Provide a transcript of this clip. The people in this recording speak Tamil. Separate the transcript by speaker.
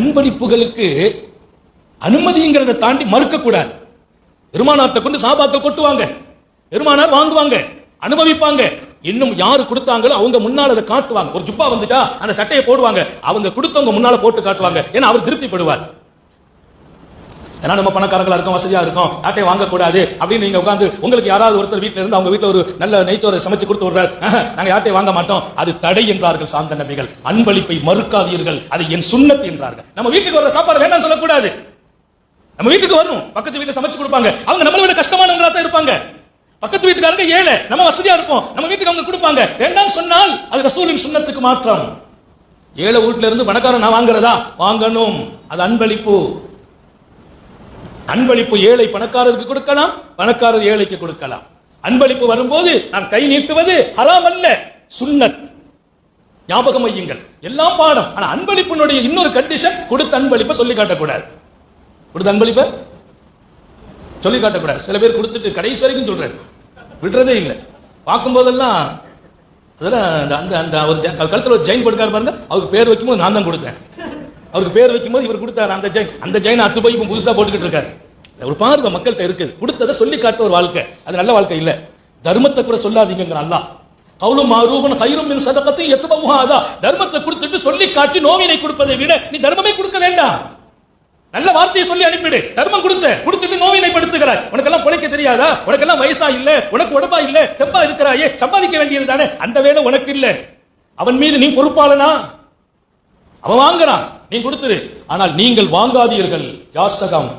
Speaker 1: அன்பளிப்புகளுக்கு அனுமதிங்கிறத தாண்டி மறுக்கக்கூடாது. பெருமானார்த்தை கொண்டு சாபாத்தை கொட்டுவாங்க. பெருமானார் வாங்குவாங்க அனுபவிப்பாங்க. இன்னும் யாரு கொடுத்தாங்களோ அவங்க முன்னால் அதை காட்டுவாங்க. ஒரு ஜுப்பா வந்துட்டா அந்த சட்டையை போடுவாங்க. அவங்க கொடுத்தவங்க முன்னால போட்டு காட்டுவாங்க. ஏன்னா அவர் திருப்திப்படுவார். ஏன்னா நம்ம பணக்காரங்களா இருக்கும் வசதியா இருக்கும் யார்ட்டையும் வாங்கக்கூடாது அப்படின்னு நீங்க உட்காந்து உங்களுக்கு யாராவது ஒருத்தர் வீட்டுல இருந்து அவங்க வீட்டுல ஒரு நல்ல நெய்த்தோரை சமைச்சு கொடுத்து விடுறாரு. நாங்க யார்ட்டையும் வாங்க மாட்டோம். அது தடை என்றார்கள் சாந்த நபிகள். அன்பளிப்பை மறுக்காதீர்கள். அது என் சுண்ணத்து என்றார்கள். நம்ம வீட்டுக்கு வர சாப்பாடு வேண்டாம் சொல்லக்கூடாது. நம்ம வீட்டுக்கு வரும் பக்கத்து வீட்டுல சமைச்சு கொடுப்பாங்க. அவங்க நம்மளை விட கஷ்டமானவங்களா தான் இருப்பாங்க. பக்கத்து வீட்டுக்காரங்க ஏழை. நம்ம வசதியா இருப்போம். நம்ம வீட்டுக்கு அவங்க கொடுப்பாங்க. வேண்டாம் சொன்னால் அது ரசூலின் சுண்ணத்துக்கு மாற்றம். ஏழை வீட்டுல இருந்து பணக்காரன் நான் வாங்குறதா? வாங்கணும். அது அன்பளிப்பு. அன்பளிப்பு ஏழை பணக்காரருக்கு கொடுக்கலாம் பணக்காரர் ஏழைக்கு கொடுக்கலாம். அன்பளிப்பு வரும்போது நான் கை நீட்டுவது ஹராம் அல்ல சுண்ணத். ஞாபகம் வையுங்கள். எல்லாம் பாடம். ஆனா அன்பளிப்பினுடைய இன்னொரு கண்டிஷன் கொடுத்த அன்பளிப்பை சொல்லி காட்டக்கூடாது. கொடுத்த அன்பளிப்பை சொல்லி காட்டக்கூடாது. சில பேர் கொடுத்துட்டு கடைசி வரைக்கும் சொல்றாரு. விடுறதே இல்லை. பார்க்கும்போதெல்லாம் அதெல்லாம் அந்த அந்த அந்த அவர் கழுத்தில் ஒரு ஜெயின் படுக்காரு பாருங்க. அவருக்கு பேர் வைக்கும்போது நான் தான் கொடுத்தேன். அவருக்கு பேர் வைக்கும்போது இவர் கொடுத்தாரு அந்த ஜெயின். அந்த ஜெயின் அத்து போய் இப்போ போட்டுக்கிட்டு இருக்காரு. ஒரு பார்வை மக்கள்கிட்ட இருக்குது. கொடுத்ததை சொல்லி காட்ட ஒரு வாழ்க்கை. அது நல்ல வாழ்க்கை இல்லை. தர்மத்தை கூட சொல்லாதீங்கிற அல்லா கவுலு மாரூபன் ஹைரும் மின் சதகத்தையும் எத்தபமுகாதா அதா. தர்மத்தை கொடுத்துட்டு சொல்லி காட்டி நோவினை கொடுப்பதை விட நீ தர்மமே கொடுக்க வேண்டாம். நல்ல வார்த்தையை சொல்லி அனுப்பிடு. தர்மம் கொடுத்த கொடுத்துட்டு நோவினை படுத்துகிறாய். உனக்கெல்லாம் பிழைக்க தெரியாதா? உனக்கெல்லாம் வயசா இல்ல? உனக்கு உடம்பா இல்ல? தெம்பா இருக்கிறாயே? சம்பாதிக்க வேண்டியது தானே? அந்த வேலை உனக்கு இல்ல. அவன் மீது நீ பொறுப்பாளனா? அவன் வாங்கினான் நீ கொடுத்துரு. ஆனால் நீங்கள் வாங்காதீர்கள் யாசகம்.